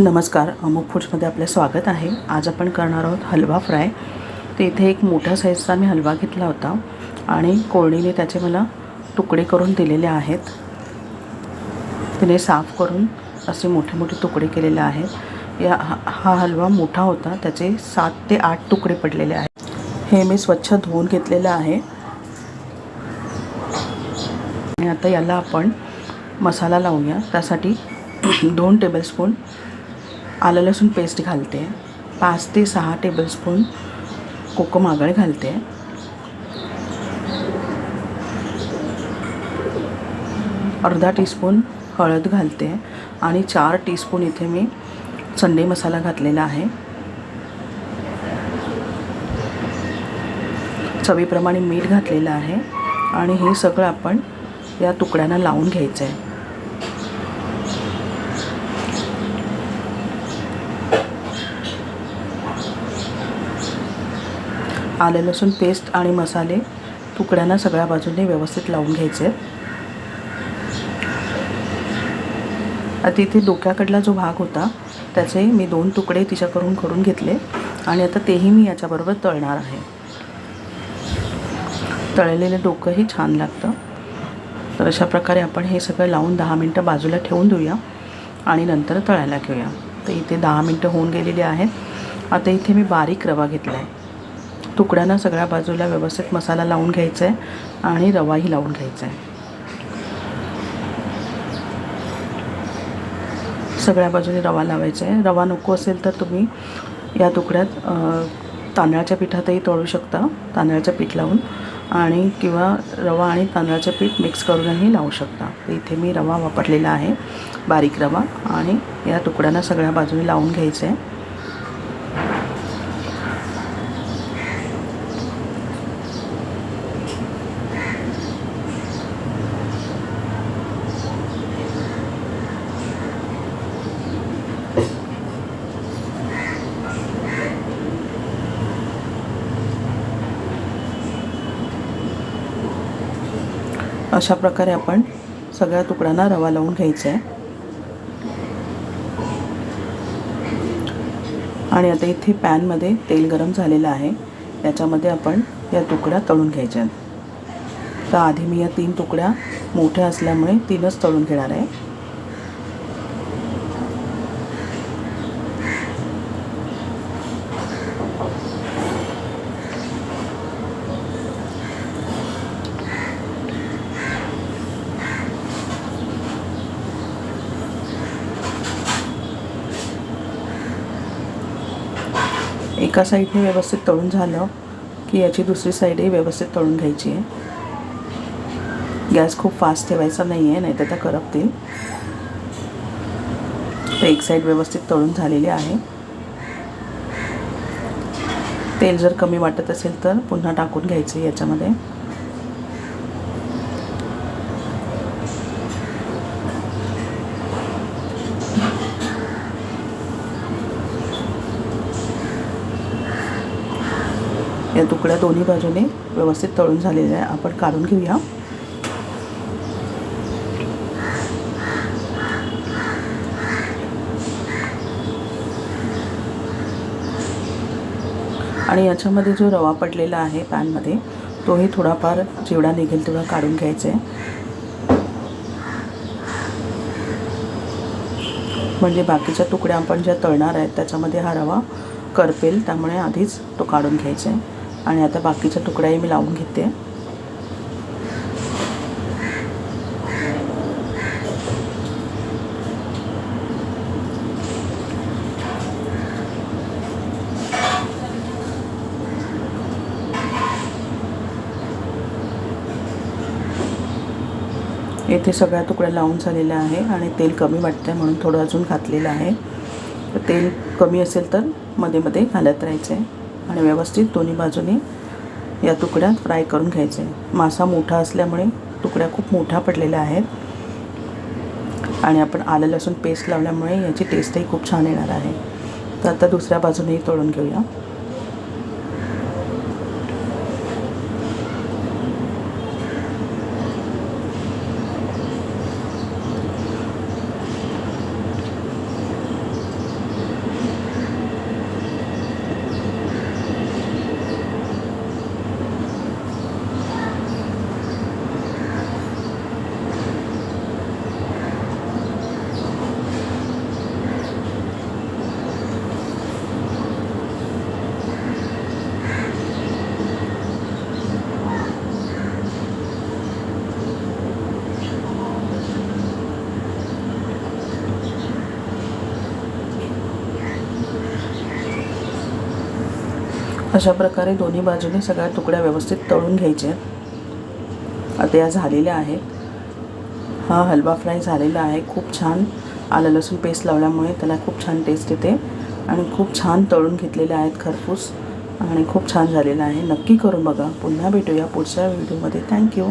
नमस्कार अमुक फूड्समध्ये आपलं स्वागत आहे. आज आपण करणार आहोत हलवा फ्राय. तर इथे एक मोठ्या साईजचा मी हलवा घेतला होता आणि कोळणीने त्याचे मला तुकडे करून दिलेले आहेत. तिने साफ करून असे मोठे मोठे तुकडे केलेले आहेत. या हा हलवा मोठा होता त्याचे सात ते आठ तुकडे पडलेले आहेत. हे मी स्वच्छ धुवून घेतलेलं आहे. आणि आता याला आपण मसाला लावूया. त्यासाठी दोन टेबलस्पून आलं लसूण पेस्ट घालते. पाच ते सहा टेबलस्पून कोकम आगळ घालते. अर्धा टीस्पून हळद घालते आणि चार टीस्पून इथे मी संडे मसाला घातलेला आहे. चवीप्रमाणे मीठ घातलेलं आहे आणि हे सगळं आपण या तुकड्यांना लावून घ्यायचं आहे आलं लसूण पेस्ट आणि मसाले तुकड्यांना सगळ्या बाजूने व्यवस्थित लावून घ्यायचे. आहेत आता इथे डोक्याकडला जो भाग होता त्याचे मी दोन तुकडे तिच्याकडून करून घेतले आणि आता तेही मी याच्याबरोबर तळणार आहे. तळलेलं डोकंही छान लागतं. तर अशा प्रकारे आपण हे सगळं लावून दहा मिनटं बाजूला ठेवून देऊया आणि नंतर तळायला घेऊया. तर इथे दहा मिनटं होऊन गेलेली आहेत. आता इथे मी बारीक रवा घेतला आहे तुकड्यांना सगळ्या बाजूला व्यवस्थित मसाला लावून घ्यायचा आहे आणि रवाही लावून घ्यायचा आहे सगळ्या बाजूने रवा लावायचा आहे रवा नको असेल तर तुम्ही या तुकड्यात तांदळाच्या पिठातही तळू शकता तांदळाचं पीठ लावून. आणि किंवा रवा आणि तांदळाचं पीठ मिक्स करूनही लावू शकता. इथे मी रवा वापरलेला आहे बारीक रवा. आणि या तुकड्यांना सगळ्या बाजूने लावून घ्यायचं आहे अशा प्रकारे आपण सगळ्या तुकड्यांना रवा लावून घ्यायचा आहे आणि आता इथे पॅनमध्ये तेल गरम झालेलं आहे. याच्यामध्ये आपण या तुकड्या तळून घ्यायच्या आहेत तर आधी मी या तीन तुकड्या मोठ्या असल्यामुळे तीनच तळून घेणार आहे. एका साईडने व्यवस्थित तळून झालं की याची दुसरी साईडही व्यवस्थित तळून घ्यायची आहे. गॅस खूप फास्ट ठेवायचा नाही आहे नाही तर त्या करपतील. तर एक साईड व्यवस्थित तळून झालेली आहे. तेल जर कमी वाटत असेल तर पुन्हा टाकून घ्यायचं याच्यामध्ये. या तुकड्या दोन्ही बाजूने व्यवस्थित तळून झालेल्या आहे आपण काढून घेऊया. आणि याच्यामध्ये जो रवा पडलेला आहे पॅनमध्ये तोही थोडाफार जेवढा निघेल तेवढा काढून घ्यायचा आहे. म्हणजे बाकीच्या तुकड्या आपण ज्या तळणार आहेत त्याच्यामध्ये हा रवा करपेल त्यामुळे आधीच तो काढून घ्यायचा आहे. आणि आता बाकीच्या तुकड्याही मी लावून घेते. येथे सगळ्या तुकड्या लावून झालेल्या आहे आणि तेल कमी वाटतं आहे म्हणून थोडं अजून घातलेलं आहे. तर तेल कमी असेल तर मध्ये मध्ये घालत राहायचं आहे आणि व्यवस्थित दोन्ही बाजूने या तुकड्यात फ्राय करून घ्यायचे. मासा मोठा असल्यामुळे तुकड्या खूप मोठ्या पडलेल्या आहेत. आणि आपण आलं लसूण पेस्ट लावल्यामुळे याची टेस्टही खूप छान येणार आहे. तर आता दुसऱ्या बाजूनेही तळून घेऊया. अशा प्रकारे दोन्ही बाजूने सगळ्या तुकड्या व्यवस्थित तळून घ्यायच्या आहेत आता या झालेल्या आहेत. हा हलवा फ्राय झालेला आहे. खूप छान आलं लसूण पेस्ट लावल्यामुळे त्याला खूप छान टेस्ट येते. आणि खूप छान तळून घेतलेले आहेत खरपूस. आणि खूप छान झालेला आहे. नक्की करून बघा. पुन्हा भेटूया पुढच्या व्हिडिओमध्ये थँक्यू